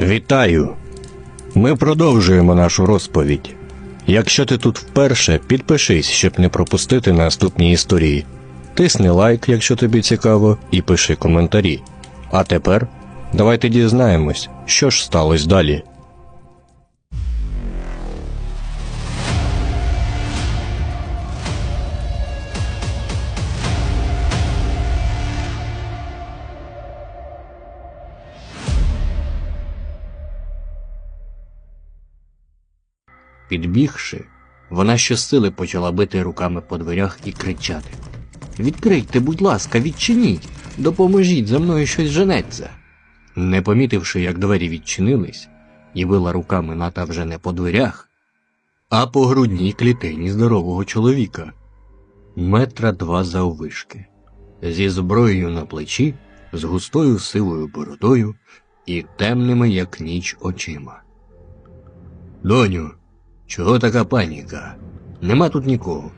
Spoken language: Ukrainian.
Вітаю! Ми продовжуємо нашу розповідь. Якщо ти тут вперше, підпишись, щоб не пропустити наступні історії. Тисни лайк, якщо тобі цікаво, і пиши коментарі. А тепер давайте дізнаємось, що ж сталося далі. Підбігши, вона щосили почала бити руками по дверях і кричати. Відкрийте, будь ласка, відчиніть, допоможіть, за мною щось женеться. Не помітивши, як двері відчинились, і била руками ната вже не по дверях, а по грудній клітині здорового чоловіка, метра два заввишки, зі зброєю на плечі, з густою сивою бородою і темними, як ніч, очима. Доню, чого така паніка? Нема тут нікого.